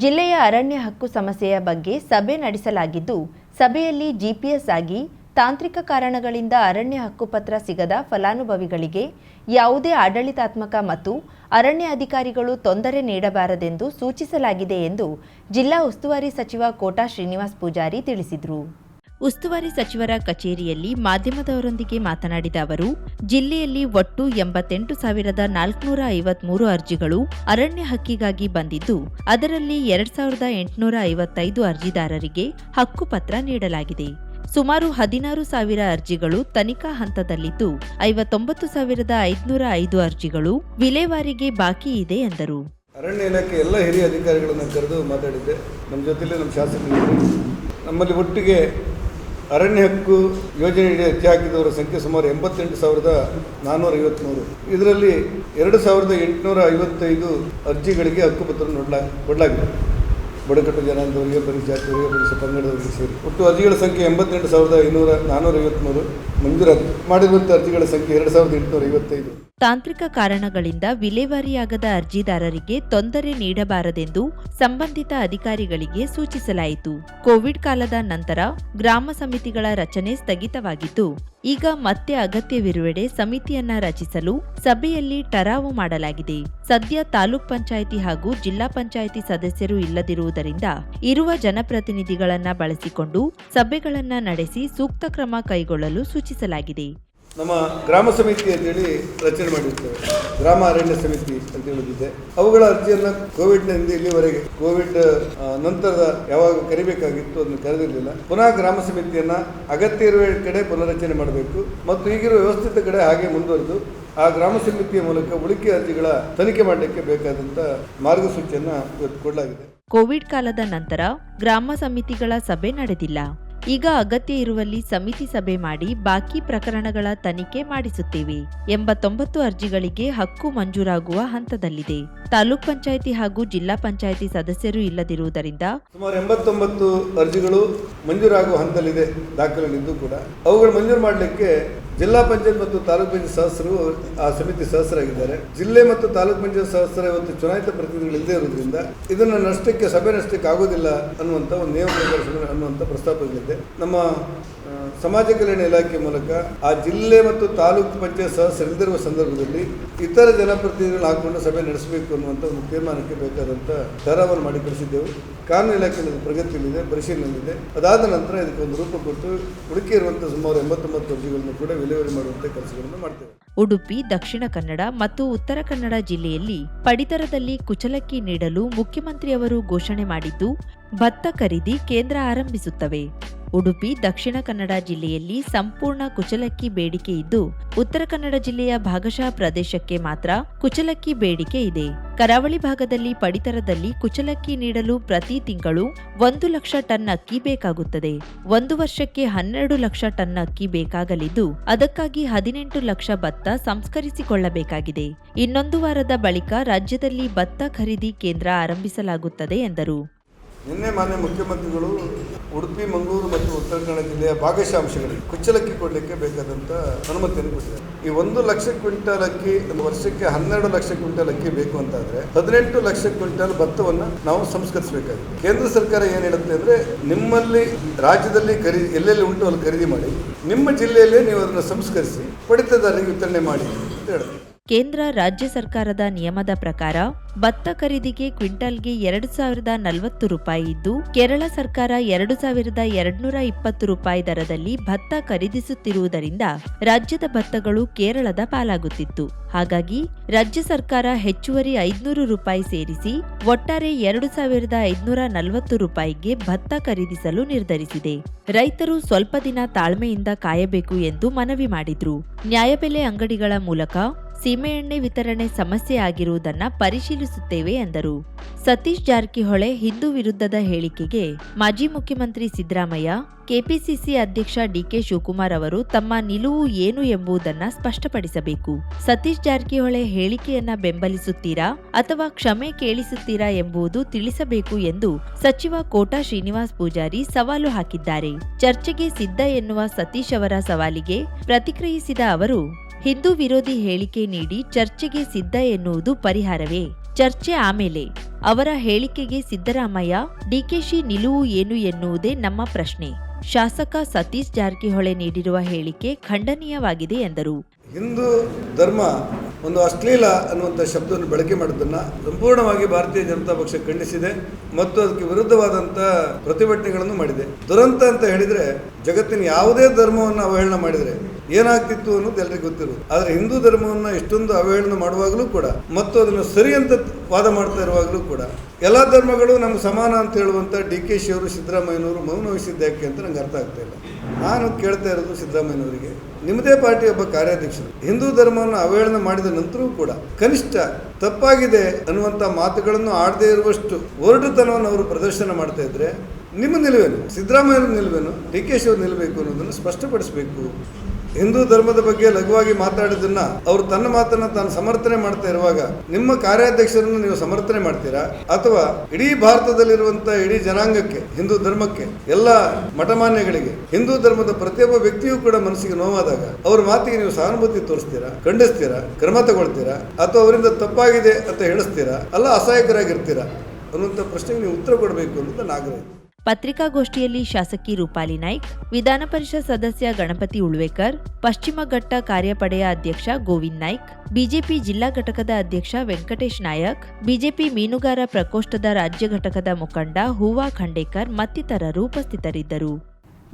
ಜಿಲ್ಲೆಯ ಅರಣ್ಯ ಹಕ್ಕು ಸಮಸ್ಯೆಯ ಬಗ್ಗೆ ಸಭೆ ನಡೆಸಲಾಗಿದ್ದು, ಸಭೆಯಲ್ಲಿ ಜಿಪಿಎಸ್ ಆಗಿ ತಾಂತ್ರಿಕ ಕಾರಣಗಳಿಂದ ಅರಣ್ಯ ಹಕ್ಕುಪತ್ರ ಸಿಗದ ಫಲಾನುಭವಿಗಳಿಗೆ ಯಾವುದೇ ಆಡಳಿತಾತ್ಮಕ ಮತ್ತು ಅರಣ್ಯ ಅಧಿಕಾರಿಗಳು ತೊಂದರೆ ನೀಡಬಾರದೆಂದು ಸೂಚಿಸಲಾಗಿದೆ ಎಂದು ಜಿಲ್ಲಾ ಉಸ್ತುವಾರಿ ಸಚಿವ ಕೋಟಾ ಶ್ರೀನಿವಾಸ್ ಪೂಜಾರಿ ತಿಳಿಸಿದರು. ಉಸ್ತುವಾರಿ ಸಚಿವರ ಕಚೇರಿಯಲ್ಲಿ ಮಾಧ್ಯಮದವರೊಂದಿಗೆ ಮಾತನಾಡಿದ ಅವರು, ಜಿಲ್ಲೆಯಲ್ಲಿ ಒಟ್ಟು ಎಂಬತ್ತೆಂಟು ಸಾವಿರದ ನಾಲ್ಕುನೂರ ಐವತ್ಮೂರು ಅರ್ಜಿಗಳು ಅರಣ್ಯ ಹಕ್ಕಿಗಾಗಿ ಬಂದಿದ್ದು, ಅದರಲ್ಲಿ ಎರಡ್ ಸಾವಿರದ ಎಂಟುನೂರ ಐವತ್ತೈದು ಅರ್ಜಿದಾರರಿಗೆ ಹಕ್ಕುಪತ್ರ ನೀಡಲಾಗಿದೆ. ಸುಮಾರು ಹದಿನಾರು ಸಾವಿರ ಅರ್ಜಿಗಳು ತನಿಖಾ ಹಂತದಲ್ಲಿದ್ದು, ಐವತ್ತೊಂಬತ್ತು ಸಾವಿರದ ಐದುನೂರ ಐದು ಅರ್ಜಿಗಳು ವಿಲೇವಾರಿಗೆ ಬಾಕಿ ಇದೆ ಎಂದರು. ಅರಣ್ಯ ಇಲಾಖೆ ಎಲ್ಲ ಹಿರಿಯ ಅಧಿಕಾರಿಗಳನ್ನು ಕರೆದು ಮಾತಾಡಿದ್ದೆ. ನಮ್ಮ ಜೊತೆಲೇ ನಮ್ಮ ಶಾಸಕರು ನಮ್ಮಲ್ಲಿ ಒಟ್ಟಿಗೆ ಅರಣ್ಯ ಹಕ್ಕು ಯೋಜನೆಯಡಿ ಅರ್ಜಿ ಹಾಕಿದವರ ಸಂಖ್ಯೆ ಸುಮಾರು ಎಂಬತ್ತೆಂಟು ಸಾವಿರದ ನಾನ್ನೂರ ಐವತ್ತ್ಮೂರು ಇದರಲ್ಲಿ ಎರಡು ಸಾವಿರದ ಎಂಟುನೂರ ಐವತ್ತೈದು ಅರ್ಜಿಗಳಿಗೆ ಹಕ್ಕುಪತ್ರ ನೋಡ್ಲಾ, ಕೊಡಲಾಗಿದೆ. ಬುಡಕಟ್ಟು ಜನಾಂಗದವರಿಗೆ ಬರೀ ಜಾತಿಯವರಿಗೆ ಪಂಗಡದವರಿಗೆ ಸೇರಿ. ಒಟ್ಟು ಅರ್ಜಿಗಳ ಸಂಖ್ಯೆ ಎಂಬತ್ತೆಂಟು ಸಾವಿರದ ಐನೂರ ನಾನ್ನೂರ ಐವತ್ತ್ಮೂರು ಮಾಡಿರುವಂಥ ಅರ್ಜಿಗಳ ಸಂಖ್ಯೆ ಎರಡು ಸಾವಿರದ ಎಂಟುನೂರ ಐವತ್ತೈದು. ತಾಂತ್ರಿಕ ಕಾರಣಗಳಿಂದ ವಿಲೇವಾರಿಯಾಗದ ಅರ್ಜಿದಾರರಿಗೆ ತೊಂದರೆ ನೀಡಬಾರದೆಂದು ಸಂಬಂಧಿತ ಅಧಿಕಾರಿಗಳಿಗೆ ಸೂಚಿಸಲಾಯಿತು. ಕೋವಿಡ್ ಕಾಲದ ನಂತರ ಗ್ರಾಮ ಸಮಿತಿಗಳ ರಚನೆ ಸ್ಥಗಿತವಾಗಿತ್ತು ಈಗ ಮತ್ತೆ ಅಗತ್ಯವಿರುವೆಡೆ ಸಮಿತಿಯನ್ನ ರಚಿಸಲು ಸಭೆಯಲ್ಲಿ ಟರಾವು ಮಾಡಲಾಗಿದೆ. ಸದ್ಯ ತಾಲೂಕ್ ಪಂಚಾಯಿತಿ ಹಾಗೂ ಜಿಲ್ಲಾ ಪಂಚಾಯಿತಿ ಸದಸ್ಯರು ಇಲ್ಲದಿರುವುದರಿಂದ ಇರುವ ಜನಪ್ರತಿನಿಧಿಗಳನ್ನ ಬಳಸಿಕೊಂಡು ಸಭೆಗಳನ್ನ ನಡೆಸಿ ಸೂಕ್ತ ಕ್ರಮ ಕೈಗೊಳ್ಳಲು ಸೂಚಿಸಲಾಗಿದೆ ನಮ್ಮ ಗ್ರಾಮ ಸಮಿತಿ ಅಂತ ಹೇಳಿ ರಚನೆ ಮಾಡಿರ್ತೇವೆ ಗ್ರಾಮ ಅರಣ್ಯ ಸಮಿತಿ ಅಂತ ಹೇಳುತ್ತಿದೆ ಅವುಗಳ ಅರ್ಜಿಯನ್ನು ಕೋವಿಡ್ನಿಂದ ಇಲ್ಲಿವರೆಗೆ ಕೋವಿಡ್ ನಂತರದ ಯಾವಾಗ ಕರಿಬೇಕಾಗಿತ್ತು ಅದನ್ನು ಕರೆದಿರಲಿಲ್ಲ. ಪುನಃ ಗ್ರಾಮ ಸಮಿತಿಯನ್ನ ಅಗತ್ಯ ಇರುವ ಕಡೆ ಪುನರಚನೆ ಮಾಡಬೇಕು ಮತ್ತು ಈಗಿರುವ ವ್ಯವಸ್ಥಿತ ಕಡೆ ಹಾಗೆ ಮುಂದುವರೆದು ಆ ಗ್ರಾಮ ಸಮಿತಿಯ ಮೂಲಕ ಉಳಿಕೆ ಅರ್ಜಿಗಳ ತನಿಖೆ ಮಾಡಲಿಕ್ಕೆ ಬೇಕಾದಂತಹ ಮಾರ್ಗಸೂಚಿಯನ್ನ ಕೊಡಲಾಗಿದೆ. ಕೋವಿಡ್ ಕಾಲದ ನಂತರ ಗ್ರಾಮ ಸಮಿತಿಗಳ ಸಭೆ ನಡೆದಿಲ್ಲ. ಈಗ ಅಗತ್ಯ ಇರುವಲ್ಲಿ ಸಮಿತಿ ಸಭೆ ಮಾಡಿ ಬಾಕಿ ಪ್ರಕರಣಗಳ ತನಿಖೆ ಮಾಡಿಸುತ್ತೇವೆ. ಎಂಬತ್ತೊಂಬತ್ತು ಅರ್ಜಿಗಳಿಗೆ ಹಕ್ಕು ಮಂಜೂರಾಗುವ ಹಂತದಲ್ಲಿದೆ. ತಾಲೂಕ್ ಪಂಚಾಯಿತಿ ಹಾಗೂ ಜಿಲ್ಲಾ ಪಂಚಾಯಿತಿ ಸದಸ್ಯರು ಇಲ್ಲದಿರುವುದರಿಂದ ಸುಮಾರು ಎಂಬತ್ತೊಂಬತ್ತು ಅರ್ಜಿಗಳು ಮಂಜೂರಾಗುವ ಹಂತದಲ್ಲಿದೆ. ದಾಖಲೆಗಳಿದ್ದು ಕೂಡ. ಅವುಗಳು ಮಂಜೂರು ಮಾಡಲಿಕ್ಕೆ ಜಿಲ್ಲಾ ಪಂಚಾಯತ್ ಮತ್ತು ತಾಲೂಕು ಪಂಚಾಯತ್ ಸದಸ್ಯರು ಆ ಸಮಿತಿ ಸದಸ್ಯರಾಗಿದ್ದಾರೆ. ಜಿಲ್ಲೆ ಮತ್ತು ತಾಲೂಕು ಪಂಚಾಯತ್ ಸದಸ್ಯರ ಇವತ್ತು ಚುನಾಯಿತ ಪ್ರತಿನಿಧಿಗಳು ಇಲ್ಲದೆ ಇರೋದ್ರಿಂದ ಇದನ್ನು ನಷ್ಟಕ್ಕೆ, ಸಭೆ ನಷ್ಟಕ್ಕೆ ಆಗೋದಿಲ್ಲ ಅನ್ನುವಂಥ ಒಂದು ನಿಯಮ ಪ್ರದರ್ಶನ ಅನ್ನುವಂಥ ಪ್ರಸ್ತಾಪಗಳಿದೆ. ನಮ್ಮ ಸಮಾಜ ಕಲ್ಯಾಣ ಇಲಾಖೆ ಮೂಲಕ ಆ ಜಿಲ್ಲೆ ಮತ್ತು ತಾಲೂಕು ಪಂಚಾಯತ್ ಸದಸ್ಯರಿಲ್ಲದಿರುವ ಸಂದರ್ಭದಲ್ಲಿ ಇತರ ಜನಪ್ರತಿನಿಧಿಗಳು ಹಾಕೊಂಡು ಸಭೆ ನಡೆಸಬೇಕು ಅನ್ನುವಂಥ ಒಂದು ತೀರ್ಮಾನಕ್ಕೆ ಬೇಕಾದಂಥ ದರವನ್ನು ಮಾಡಿ ಕಳಿಸಿದ್ದೆವು. ಕಾನೂನು ಇಲಾಖೆಯಲ್ಲಿ ಪ್ರಗತಿಯಲ್ಲಿದೆ, ಪರಿಶೀಲನೆಯಲ್ಲಿದೆ. ಅದಾದ ನಂತರ ಇದಕ್ಕೆ ಒಂದು ರೂಪ ಕೊಟ್ಟು ಇರುವಂಥ ಸುಮಾರು ಎಂಬತ್ತೊಂಬತ್ತು ಅರ್ಜಿಗಳನ್ನು ಕೂಡ ವಿಲೇವಾರಿ ಮಾಡುವಂಥ ಕೆಲಸಗಳನ್ನು ಮಾಡ್ತೇವೆ. ಉಡುಪಿ, ದಕ್ಷಿಣ ಕನ್ನಡ ಮತ್ತು ಉತ್ತರ ಕನ್ನಡ ಜಿಲ್ಲೆಯಲ್ಲಿ ಪಡಿತರದಲ್ಲಿ ಕುಚಲಕ್ಕಿ ನೀಡಲು ಮುಖ್ಯಮಂತ್ರಿಯವರು ಘೋಷಣೆ ಮಾಡಿದ್ದು, ಭತ್ತ ಖರೀದಿ ಕೇಂದ್ರ ಆರಂಭಿಸುತ್ತವೆ. ಉಡುಪಿ, ದಕ್ಷಿಣ ಕನ್ನಡ ಜಿಲ್ಲೆಯಲ್ಲಿ ಸಂಪೂರ್ಣ ಕುಚಲಕ್ಕಿ ಬೇಡಿಕೆ ಇದ್ದು, ಉತ್ತರ ಕನ್ನಡ ಜಿಲ್ಲೆಯ ಭಾಗಶಃ ಪ್ರದೇಶಕ್ಕೆ ಮಾತ್ರ ಕುಚಲಕ್ಕಿ ಬೇಡಿಕೆ ಇದೆ. ಕರಾವಳಿ ಭಾಗದಲ್ಲಿ ಪಡಿತರದಲ್ಲಿ ಕುಚಲಕ್ಕಿ ನೀಡಲು ಪ್ರತಿ ತಿಂಗಳು ಒಂದು ಲಕ್ಷ ಟನ್ ಅಕ್ಕಿ ಬೇಕಾಗುತ್ತದೆ. ಒಂದು ವರ್ಷಕ್ಕೆ ಹನ್ನೆರಡು ಲಕ್ಷ ಟನ್ ಅಕ್ಕಿ ಬೇಕಾಗಲಿದ್ದು, ಅದಕ್ಕಾಗಿ ಹದಿನೆಂಟು ಲಕ್ಷ ಭತ್ತ ಸಂಸ್ಕರಿಸಿಕೊಳ್ಳಬೇಕಾಗಿದೆ. ಇನ್ನೊಂದು ವಾರದ ಬಳಿಕ ರಾಜ್ಯದಲ್ಲಿ ಭತ್ತ ಖರೀದಿ ಕೇಂದ್ರ ಆರಂಭಿಸಲಾಗುತ್ತದೆ ಎಂದರು. ನಿನ್ನೆ ಮಾನ್ಯ ಮುಖ್ಯಮಂತ್ರಿಗಳು ಉಡುಪಿ, ಮಂಗಳೂರು ಮತ್ತು ಉತ್ತರ ಕನ್ನಡ ಜಿಲ್ಲೆಯ ಭಾಗಶಃ ಅಂಶಗಳಿಗೆ ಕುಚ್ಚಲಕ್ಕಿ ಕೊಡಲಿಕ್ಕೆ ಬೇಕಾದಂಥ ಅನುಮತಿಯನ್ನು ಕೊಟ್ಟಿದ್ದಾರೆ. ಈ ಒಂದು ಲಕ್ಷ ಕ್ವಿಂಟಲ್ ಅಕ್ಕಿ ವರ್ಷಕ್ಕೆ ಹನ್ನೆರಡು ಲಕ್ಷ ಕ್ವಿಂಟಲ್ ಅಕ್ಕಿ ಬೇಕು ಅಂತಾದರೆ ಹದಿನೆಂಟು ಲಕ್ಷ ಕ್ವಿಂಟಲ್ ಭತ್ತವನ್ನು ನಾವು ಸಂಸ್ಕರಿಸಬೇಕಾಗಿದೆ. ಕೇಂದ್ರ ಸರ್ಕಾರ ಏನು ಹೇಳುತ್ತೆ ಅಂದರೆ ನಿಮ್ಮಲ್ಲಿ ರಾಜ್ಯದಲ್ಲಿ ಖರೀದಿ ಎಲ್ಲೆಲ್ಲಿ ಉಂಟು ಅಲ್ಲಿ ಖರೀದಿ ಮಾಡಿ, ನಿಮ್ಮ ಜಿಲ್ಲೆಯಲ್ಲೇ ನೀವು ಅದನ್ನು ಸಂಸ್ಕರಿಸಿ ಪಡಿತದಾರರಿಗೆ ವಿತರಣೆ ಮಾಡಿ ಅಂತ ಹೇಳುತ್ತೆ. ಕೇಂದ್ರ ರಾಜ್ಯ ಸರ್ಕಾರದ ನಿಯಮದ ಪ್ರಕಾರ ಭತ್ತ ಖರೀದಿಗೆ ಕ್ವಿಂಟಲ್ಗೆ ಎರಡು ಸಾವಿರದ ನಲವತ್ತು ರೂಪಾಯಿ ಇದ್ದು, ಕೇರಳ ಸರ್ಕಾರ ಎರಡು ಸಾವಿರದ ಎರಡ್ನೂರ ಇಪ್ಪತ್ತು ರೂಪಾಯಿ ದರದಲ್ಲಿ ಭತ್ತ ಖರೀದಿಸುತ್ತಿರುವುದರಿಂದ ರಾಜ್ಯದ ಭತ್ತಗಳು ಕೇರಳದ ಪಾಲಾಗುತ್ತಿತ್ತು. ಹಾಗಾಗಿ ರಾಜ್ಯ ಸರ್ಕಾರ ಹೆಚ್ಚುವರಿ ಐದ್ನೂರು ರೂಪಾಯಿ ಸೇರಿಸಿ ಒಟ್ಟಾರೆ ಎರಡು ಸಾವಿರದ ಐದ್ನೂರ ನಲವತ್ತು ರೂಪಾಯಿಗೆ ಭತ್ತ ಖರೀದಿಸಲು ನಿರ್ಧರಿಸಿದೆ. ರೈತರು ಸ್ವಲ್ಪ ದಿನ ತಾಳ್ಮೆಯಿಂದ ಕಾಯಬೇಕು ಎಂದು ಮನವಿ ಮಾಡಿದ್ರು. ನ್ಯಾಯಬೆಲೆ ಅಂಗಡಿಗಳ ಮೂಲಕ ಸೀಮೆಎಣ್ಣೆ ವಿತರಣೆ ಸಮಸ್ಯೆ ಆಗಿರುವುದನ್ನ ಪರಿಶೀಲಿಸುತ್ತೇವೆ ಎಂದರು. ಸತೀಶ್ ಜಾರಕಿಹೊಳೆ ಹಿಂದೂ ವಿರುದ್ಧದ ಹೇಳಿಕೆಗೆ ಮಾಜಿ ಮುಖ್ಯಮಂತ್ರಿ ಸಿದ್ದರಾಮಯ್ಯ, ಕೆಪಿಸಿಸಿ ಅಧ್ಯಕ್ಷ ಡಿಕೆ ಶಿವಕುಮಾರ್ ಅವರು ತಮ್ಮ ನಿಲುವು ಏನು ಎಂಬುದನ್ನು ಸ್ಪಷ್ಟಪಡಿಸಬೇಕು. ಸತೀಶ್ ಜಾರಕಿಹೊಳೆ ಹೇಳಿಕೆಯನ್ನ ಬೆಂಬಲಿಸುತ್ತೀರಾ ಅಥವಾ ಕ್ಷಮೆ ಕೇಳಿಸುತ್ತೀರಾ ಎಂಬುದು ತಿಳಿಸಬೇಕು ಎಂದು ಸಚಿವ ಕೋಟಾ ಶ್ರೀನಿವಾಸ್ ಪೂಜಾರಿ ಸವಾಲು ಹಾಕಿದ್ದಾರೆ. ಚರ್ಚೆಗೆ ಸಿದ್ಧ ಎನ್ನುವ ಸತೀಶ್ ಅವರ ಸವಾಲಿಗೆ ಪ್ರತಿಕ್ರಿಯಿಸಿದ ಅವರು ಹಿಂದೂ ವಿರೋಧಿ ಹೇಳಿಕೆ ನೀಡಿ ಚರ್ಚೆಗೆ ಸಿದ್ಧ ಎನ್ನುವುದು ಪರಿಹಾರವೇ. ಚರ್ಚೆ ಆಮೇಲೆ. ಅವರ ಹೇಳಿಕೆಗೆ ಸಿದ್ದರಾಮಯ್ಯ, ಡಿಕೆಶಿ ನಿಲುವು ಏನು ಎನ್ನುವುದೇ ನಮ್ಮ ಪ್ರಶ್ನೆ. ಶಾಸಕ ಸತೀಶ್ ಜಾರಕಿಹೊಳಿ ನೀಡಿರುವ ಹೇಳಿಕೆ ಖಂಡನೀಯವಾಗಿದೆ ಎಂದರು. ಹಿಂದೂ ಧರ್ಮ ಒಂದು ಅಶ್ಲೀಲ ಅನ್ನುವಂಥ ಶಬ್ದವನ್ನು ಬಳಕೆ ಮಾಡಿದ್ದನ್ನು ಸಂಪೂರ್ಣವಾಗಿ ಭಾರತೀಯ ಜನತಾ ಪಕ್ಷ ಖಂಡಿಸಿದೆ ಮತ್ತು ಅದಕ್ಕೆ ವಿರುದ್ಧವಾದಂಥ ಪ್ರತಿಭಟನೆಗಳನ್ನು ಮಾಡಿದೆ. ದುರಂತ ಅಂತ ಹೇಳಿದರೆ ಜಗತ್ತಿನ ಯಾವುದೇ ಧರ್ಮವನ್ನು ಅವಹೇಳನ ಮಾಡಿದರೆ ಏನಾಗ್ತಿತ್ತು ಅನ್ನೋದು ಎಲ್ಲರಿಗೂ ಗೊತ್ತಿರೋದು ಆದರೆ ಹಿಂದೂ ಧರ್ಮವನ್ನು ಎಷ್ಟೊಂದು ಅವಹೇಳನ ಮಾಡುವಾಗಲೂ ಕೂಡ ಮತ್ತು ಅದನ್ನು ಸರಿ ಅಂತ ವಾದ ಮಾಡ್ತಾ ಇರುವಾಗಲೂ ಕೂಡ ಎಲ್ಲ ಧರ್ಮಗಳು ನಮ್ಗೆ ಸಮಾನ ಅಂತ ಹೇಳುವಂಥ ಡಿ ಕೆ ಶಿ ಅವರು ಸಿದ್ದರಾಮಯ್ಯನವರು ಮೌನ ವಹಿಸಿದ್ದಕ್ಕೆ ಅಂತ ನಂಗೆ ಅರ್ಥ ಆಗ್ತಾ ಇಲ್ಲ. ನಾನು ಕೇಳ್ತಾ ಇರೋದು ಸಿದ್ದರಾಮಯ್ಯನವರಿಗೆ ನಿಮ್ಮದೇ ಪಾರ್ಟಿ ಒಬ್ಬ ಕಾರ್ಯಾಧ್ಯಕ್ಷರು. ಹಿಂದೂ ಧರ್ಮವನ್ನು ಅವಹೇಳನ ಮಾಡಿದ ನಂತರವೂ ಕೂಡ ಕನಿಷ್ಠ ತಪ್ಪಾಗಿದೆ ಅನ್ನುವಂಥ ಮಾತುಗಳನ್ನು ಆಡದೇ ಇರುವಷ್ಟು ಒರಟುತನವನ್ನು ಅವರು ಪ್ರದರ್ಶನ ಮಾಡ್ತಾ ಇದ್ರೆ ನಿಮ್ಮ ನಿಲುವೇನು? ಸಿದ್ದರಾಮಯ್ಯನ ನಿಲುವೇನು? ಡಿ ಕೆ ಶಿವ ನಿಲ್ಲಬೇಕು ಅನ್ನೋದನ್ನು ಸ್ಪಷ್ಟಪಡಿಸಬೇಕು. ಹಿಂದೂ ಧರ್ಮದ ಬಗ್ಗೆ ಲಘುವಾಗಿ ಮಾತಾಡೋದನ್ನ ಅವರು ತನ್ನ ಮಾತನ್ನ ತಾನು ಸಮರ್ಥನೆ ಮಾಡ್ತಾ ಇರುವಾಗ ನಿಮ್ಮ ಕಾರ್ಯಾಧ್ಯಕ್ಷರನ್ನು ನೀವು ಸಮರ್ಥನೆ ಮಾಡ್ತೀರಾ? ಅಥವಾ ಇಡೀ ಭಾರತದಲ್ಲಿರುವಂತಹ ಇಡೀ ಜನಾಂಗಕ್ಕೆ, ಹಿಂದೂ ಧರ್ಮಕ್ಕೆ, ಎಲ್ಲ ಮಠಮಾನ್ಯಗಳಿಗೆ, ಹಿಂದೂ ಧರ್ಮದ ಪ್ರತಿಯೊಬ್ಬ ವ್ಯಕ್ತಿಯೂ ಕೂಡ ಮನಸ್ಸಿಗೆ ನೋವಾದಾಗ ಅವ್ರ ಮಾತಿಗೆ ನೀವು ಸಹಾನುಭೂತಿ ತೋರಿಸ್ತೀರಾ? ಖಂಡಿಸ್ತೀರಾ? ಕ್ರಮ ತಗೊಳ್ತೀರಾ? ಅಥವಾ ಅವರಿಂದ ತಪ್ಪಾಗಿದೆ ಅಂತ ಹೇಳಿಸ್ತೀರಾ? ಅಲ್ಲ ಅಸಹಾಯಕರಾಗಿರ್ತೀರಾ? ಅನ್ನುವಂಥ ಪ್ರಶ್ನೆಗೆ ನೀವು ಉತ್ತರ ಕೊಡಬೇಕು ಅನ್ನೋದು ಆಗ್ರಹ. ಪತ್ರಿಕಾಗೋಷ್ಠಿಯಲ್ಲಿ ಶಾಸಕಿ ರೂಪಾಲಿ ನಾಯ್ಕ್, ವಿಧಾನ ಪರಿಷತ್ ಸದಸ್ಯ ಗಣಪತಿ ಉಳ್ವೇಕರ್, ಪಶ್ಚಿಮ ಘಟ್ಟ ಕಾರ್ಯಪಡೆಯ ಅಧ್ಯಕ್ಷ ಗೋವಿಂದ್ ನಾಯ್ಕ್, ಬಿಜೆಪಿ ಜಿಲ್ಲಾ ಘಟಕದ ಅಧ್ಯಕ್ಷ ವೆಂಕಟೇಶ್ ನಾಯಕ್, ಬಿಜೆಪಿ ಮೀನುಗಾರ ಪ್ರಕೋಷ್ಠದ ರಾಜ್ಯ ಘಟಕದ ಮುಖಂಡ ಹೂವಾ ಖಂಡೇಕರ್ ಮತ್ತಿತರರು ಉಪಸ್ಥಿತರಿದ್ದರು.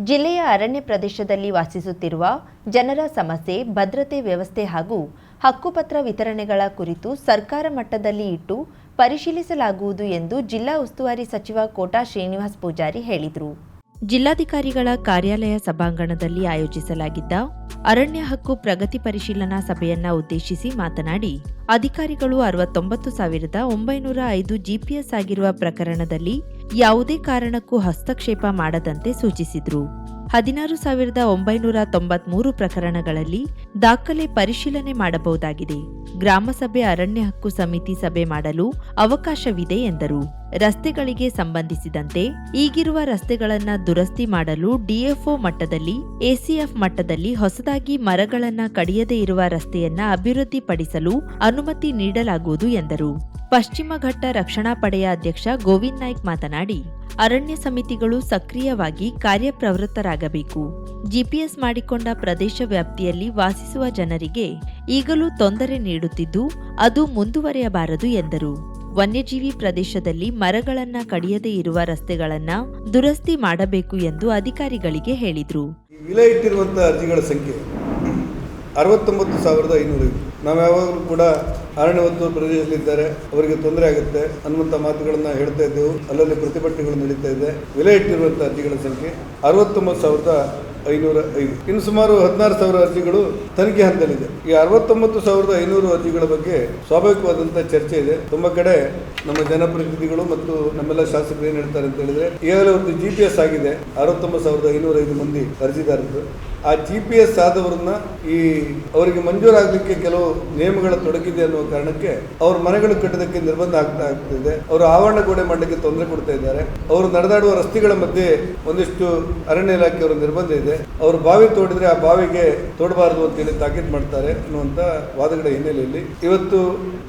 ಜಿಲ್ಲೆಯ ಅರಣ್ಯ ಪ್ರದೇಶದಲ್ಲಿ ವಾಸಿಸುತ್ತಿರುವ ಜನರ ಸಮಸ್ಯೆ, ಭದ್ರತೆ ವ್ಯವಸ್ಥೆ ಹಾಗೂ ಹಕ್ಕುಪತ್ರ ವಿತರಣೆಗಳ ಕುರಿತು ಸರ್ಕಾರ ಮಟ್ಟದಲ್ಲಿ ಇಟ್ಟು ಪರಿಶೀಲಿಸಲಾಗುವುದು ಎಂದು ಜಿಲ್ಲಾ ಉಸ್ತುವಾರಿ ಸಚಿವ ಕೋಟಾ ಶ್ರೀನಿವಾಸ್ ಪೂಜಾರಿ ಹೇಳಿದರು. ಜಿಲ್ಲಾಧಿಕಾರಿಗಳ ಕಾರ್ಯಾಲಯ ಸಭಾಂಗಣದಲ್ಲಿ ಆಯೋಜಿಸಲಾಗಿದ್ದ ಅರಣ್ಯ ಹಕ್ಕು ಪ್ರಗತಿ ಪರಿಶೀಲನಾ ಸಭೆಯನ್ನ ಉದ್ದೇಶಿಸಿ ಮಾತನಾಡಿ, ಅಧಿಕಾರಿಗಳು ಅರವತ್ತೊಂಬತ್ತು ಸಾವಿರದ ಒಂಬೈನೂರ ಐದು ಜಿಪಿಎಸ್ ಆಗಿರುವ ಪ್ರಕರಣದಲ್ಲಿ ಯಾವುದೇ ಕಾರಣಕ್ಕೂ ಹಸ್ತಕ್ಷೇಪ ಮಾಡದಂತೆ ಸೂಚಿಸಿದರು. ಹದಿನಾರು ಸಾವಿರದ ಒಂಬೈನೂರ ತೊಂಬತ್ಮೂರು ಪ್ರಕರಣಗಳಲ್ಲಿ ದಾಖಲೆ ಪರಿಶೀಲನೆ ಮಾಡಬಹುದಾಗಿದೆ. ಗ್ರಾಮಸಭೆ ಅರಣ್ಯ ಹಕ್ಕು ಸಮಿತಿ ಸಭೆ ಮಾಡಲು ಅವಕಾಶವಿದೆ ಎಂದರು. ರಸ್ತೆಗಳಿಗೆ ಸಂಬಂಧಿಸಿದಂತೆ ಈಗಿರುವ ರಸ್ತೆಗಳನ್ನು ದುರಸ್ತಿ ಮಾಡಲು ಡಿಎಫ್ಒ ಮಟ್ಟದಲ್ಲಿ, ಎಸಿಎಫ್ ಮಟ್ಟದಲ್ಲಿ ಹೊಸದಾಗಿ ಮರಗಳನ್ನು ಕಡಿಯದೇ ಇರುವ ರಸ್ತೆಯನ್ನ ಅಭಿವೃದ್ಧಿಪಡಿಸಲು ಅನುಮತಿ ನೀಡಲಾಗುವುದು ಎಂದರು. ಪಶ್ಚಿಮ ಘಟ್ಟ ರಕ್ಷಣಾ ಪಡೆಯ ಅಧ್ಯಕ್ಷ ಗೋವಿಂದ್ ನಾಯ್ಕ್ ಮಾತನಾಡಿ, ಅರಣ್ಯ ಸಮಿತಿಗಳು ಸಕ್ರಿಯವಾಗಿ ಕಾರ್ಯಪ್ರವೃತ್ತರಾಗಬೇಕು. ಜಿಪಿಎಸ್ ಮಾಡಿಕೊಂಡ ಪ್ರದೇಶ ವ್ಯಾಪ್ತಿಯಲ್ಲಿ ವಾಸಿಸುವ ಜನರಿಗೆ ಈಗಲೂ ತೊಂದರೆ ನೀಡುತ್ತಿದ್ದು, ಅದು ಮುಂದುವರೆಯಬಾರದು ಎಂದರು. ವನ್ಯಜೀವಿ ಪ್ರದೇಶದಲ್ಲಿ ಮರಗಳನ್ನ ಕಡಿಯದೇ ಇರುವ ರಸ್ತೆಗಳನ್ನ ದುರಸ್ತಿ ಮಾಡಬೇಕು ಎಂದು ಅಧಿಕಾರಿಗಳಿಗೆ ಹೇಳಿದರು. ವಿಲೆ ಅರ್ಜಿಗಳ ಸಂಖ್ಯೆ ಅರವತ್ತೊಂಬತ್ತು ಸಾವಿರದ ಐನೂರೈದು ನಾವು ಯಾವಾಗಲೂ ಕೂಡ ಅರಣ್ಯ ಒತ್ತುವರಿ ಪ್ರದೇಶದಲ್ಲಿದ್ದಾರೆ. ಅವರಿಗೆ ತೊಂದರೆ ಆಗುತ್ತೆ. ಅನ್ನುವಂಥ ಮಾತುಗಳನ್ನು ಹೇಳ್ತಾ ಇದ್ದೆವು. ಅಲ್ಲಲ್ಲಿ ಪ್ರತಿಭಟನೆಗಳು ನಡೀತಾ ಇದೆ. ವಿಲೆ ಇಟ್ಟಿರುವಂಥ ಅರ್ಜಿಗಳ ಸಂಖ್ಯೆ ಅರವತ್ತೊಂಬತ್ತು ಸಾವಿರದ ಐನೂರ ಐದು ಇನ್ನು ಸುಮಾರು ಹದಿನಾರು ಸಾವಿರ ಅರ್ಜಿಗಳು ತನಿಖೆ ಹಂತದಲ್ಲಿದೆ. ಈ ಅರವತ್ತೊಂಬತ್ತು ಸಾವಿರದ ಐನೂರು ಅರ್ಜಿಗಳ ಬಗ್ಗೆ ಸ್ವಾಭಾವಿಕವಾದಂತಹ ಚರ್ಚೆ ಇದೆ. ತುಂಬ ಕಡೆ ನಮ್ಮ ಜನಪ್ರತಿನಿಧಿಗಳು ಮತ್ತು ನಮ್ಮೆಲ್ಲ ಶಾಸಕರು ಏನು ಹೇಳ್ತಾರೆ ಅಂತ ಹೇಳಿದ್ರೆ ಈಗಾಗಲೇ ಒಂದು ಜಿ ಪಿ ಎಸ್ ಆಗಿದೆ. ಅರವತ್ತೊಂಬತ್ತು ಸಾವಿರದ ಐನೂರ ಐದು ಮಂದಿ ಅರ್ಜಿದಾರರು. ಆ ಜಿ ಪಿ ಎಸ್ ಆದವರನ್ನ ಈ ಅವರಿಗೆ ಮಂಜೂರಾಗಲಿಕ್ಕೆ ಕೆಲವು ನಿಯಮಗಳ ತೊಡಗಿದೆ ಅನ್ನುವ ಕಾರಣಕ್ಕೆ ಅವ್ರ ಮನೆಗಳು ಕಟ್ಟೋದಕ್ಕೆ ನಿರ್ಬಂಧ ಆಗ್ತಾ ಇದೆ ಅವರು ಆವರಣ ಗೋಡೆ ಮಾಡಲಿಕ್ಕೆ ತೊಂದರೆ ಕೊಡ್ತಾ ಇದ್ದಾರೆ. ಅವರು ನಡೆದಾಡುವ ರಸ್ತೆಗಳ ಮಧ್ಯೆ ಒಂದಿಷ್ಟು ಅರಣ್ಯ ಇಲಾಖೆಯವರ ನಿರ್ಬಂಧ ಇದೆ. ಅವರು ಬಾವಿ ತೋಡಿದ್ರೆ ಆ ಬಾವಿಗೆ ತೋಡಬಾರದು ಅಂತೇಳಿ ತಾಕೀತು ಮಾಡ್ತಾರೆ ಅನ್ನುವಂಥ ವಾದಗಳ ಹಿನ್ನೆಲೆಯಲ್ಲಿ ಇವತ್ತು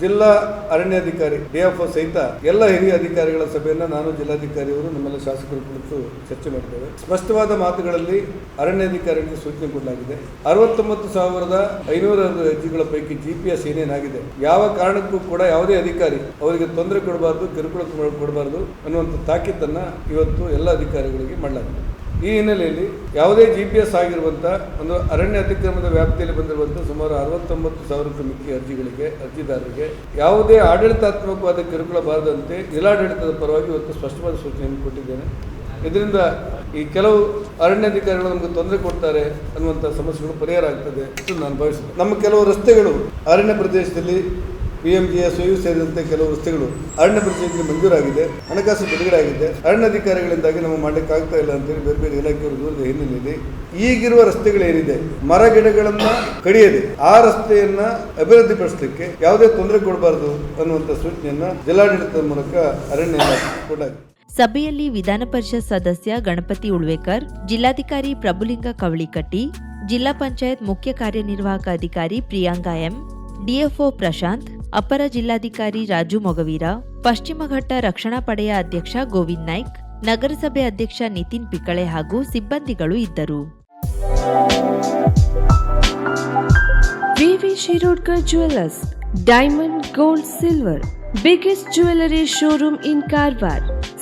ಜಿಲ್ಲಾ ಅರಣ್ಯಾಧಿಕಾರಿ ಡಿಎಫ್ಒ ಸಹಿತ ಎಲ್ಲ ಹಿರಿಯ ಅಧಿಕಾರಿಗಳ ಸಭೆಯನ್ನು ನಾನು ಜಿಲ್ಲಾಧಿಕಾರಿಯವರು ನಮ್ಮೆಲ್ಲ ಶಾಸಕರು ಕುರಿತು ಚರ್ಚೆ ಮಾಡ್ತೇವೆ. ಸ್ಪಷ್ಟವಾದ ಮಾತುಗಳಲ್ಲಿ ಅರಣ್ಯಾಧಿಕಾರಿಗಳಿಗೆ ಸೂಚನೆ ಕೊಡಲಾಗಿದೆ ಅರವತ್ತೊಂಬತ್ತು ಸಾವಿರದ ಐನೂರ ಅರ್ಜಿಗಳ ಪೈಕಿ ಜಿಪಿಎಸ್ ಎಸ್ ಏನೇನಾಗಿದೆ? ಯಾವ ಕಾರಣಕ್ಕೂ ಕೂಡ ಯಾವುದೇ ಅಧಿಕಾರಿ ಅವರಿಗೆ ತೊಂದರೆ ಕೊಡಬಾರ್ದು, ಕಿರುಕುಳ ಕೊಡಬಾರ್ದು ಅನ್ನುವಂಥ ತಾಕೀತನ್ನ ಇವತ್ತು ಎಲ್ಲ ಅಧಿಕಾರಿಗಳಿಗೆ ಮಾಡಲಾಗಿದೆ. ಈ ಹಿನ್ನೆಲೆಯಲ್ಲಿ ಯಾವುದೇ ಜಿ ಪಿ ಎಸ್ ಆಗಿರುವಂಥ ಒಂದು ಅರಣ್ಯ ಅತಿಕ್ರಮದ ವ್ಯಾಪ್ತಿಯಲ್ಲಿ ಬಂದಿರುವಂಥ ಸುಮಾರು ಅರವತ್ತೊಂಬತ್ತು ಸಾವಿರಕ್ಕೂ ಮಿಕ್ಕಿ ಅರ್ಜಿಗಳಿಗೆ, ಅರ್ಜಿದಾರರಿಗೆ ಯಾವುದೇ ಆಡಳಿತಾತ್ಮಕವಾದ ಕಿರುಕುಳ ಬಾರದಂತೆ ಜಿಲ್ಲಾಡಳಿತದ ಪರವಾಗಿ ಇವತ್ತು ಸ್ಪಷ್ಟವಾದ ಸೂಚನೆಯನ್ನು ಕೊಟ್ಟಿದ್ದೇನೆ. ಇದರಿಂದ ಈ ಕೆಲವು ಅರಣ್ಯಾಧಿಕಾರಿಗಳು ನಮಗೆ ತೊಂದರೆ ಕೊಡ್ತಾರೆ ಅನ್ನುವಂಥ ಸಮಸ್ಯೆಗಳು ಪರಿಹಾರ ಆಗ್ತದೆ ಅಂತ ನಾನು ಭಾವಿಸ್ತೇನೆ ನಮ್ಮ ಕೆಲವು ರಸ್ತೆಗಳು, ಅರಣ್ಯ ಪ್ರದೇಶದಲ್ಲಿ P M G S U ಸೇರಿದಂತೆ ಕೆಲವು ರಸ್ತೆಗಳು ಅರಣ್ಯ ಪ್ರದೇಶಕ್ಕೆ ಮಂಜೂರಾಗಿದೆ ಹಣಕಾಸು ಬಿಡುಗಡೆ ಆಗಿದೆ. ಅರಣ್ಯಾಧಿಕಾರಿಗಳಿಂದಾಗಿ ನಾವು ಮಾಡಲಿಕ್ಕೆ ಆಗ್ತಾ ಇಲ್ಲ ಅಂತೇಳಿ ಬೇರೆ ಬೇರೆ ಇಲಾಖೆಯವರು ದೂರದ ಹಿನ್ನೆಲೆಯಲ್ಲಿ ಈಗಿರುವ ರಸ್ತೆಗಳೇನಿದೆ ಮರ ಗಿಡಗಳನ್ನು ಕಡಿಯದೆ ಆ ರಸ್ತೆಯನ್ನ ಅಭಿವೃದ್ಧಿಪಡಿಸಲಿಕ್ಕೆ ಯಾವುದೇ ತೊಂದರೆ ಕೊಡಬಾರದು ಅನ್ನುವಂಥ ಸೂಚನೆಯನ್ನ ಜಿಲ್ಲಾಡಳಿತದ ಮೂಲಕ ಅರಣ್ಯ ಇಲಾಖೆ ಕೊಡಲಾಗಿದೆ. ಸಭೆಯಲ್ಲಿ ವಿಧಾನ ಪರಿಷತ್ ಸದಸ್ಯ ಗಣಪತಿ ಉಳ್ವೇಕರ್, ಜಿಲ್ಲಾಧಿಕಾರಿ ಪ್ರಭುಲಿಂಗ ಕವಳಿಕಟ್ಟಿ, ಜಿಲ್ಲಾ ಪಂಚಾಯತ್ ಮುಖ್ಯ ಕಾರ್ಯನಿರ್ವಾಹಕ ಅಧಿಕಾರಿ ಪ್ರಿಯಾಂಕಾ ಎಂ, ಡಿಎಫ್ಒ ಪ್ರಶಾಂತ್, ಅಪರ ಜಿಲ್ಲಾಧಿಕಾರಿ ರಾಜು ಮೊಗವೀರ, ಪಶ್ಚಿಮ ಘಟ್ಟ ರಕ್ಷಣಾ ಪಡೆಯ ಅಧ್ಯಕ್ಷ ಗೋವಿಂದ್ ನಾಯ್ಕ್, ನಗರಸಭೆ ಅಧ್ಯಕ್ಷ ನಿತಿನ್ ಪಿಕಳೆ ಹಾಗೂ ಸಿಬ್ಬಂದಿಗಳು ಇದ್ದರು. VV Shirodkar jewellers diamond, gold, silver, biggest jewellery showroom in Karwar.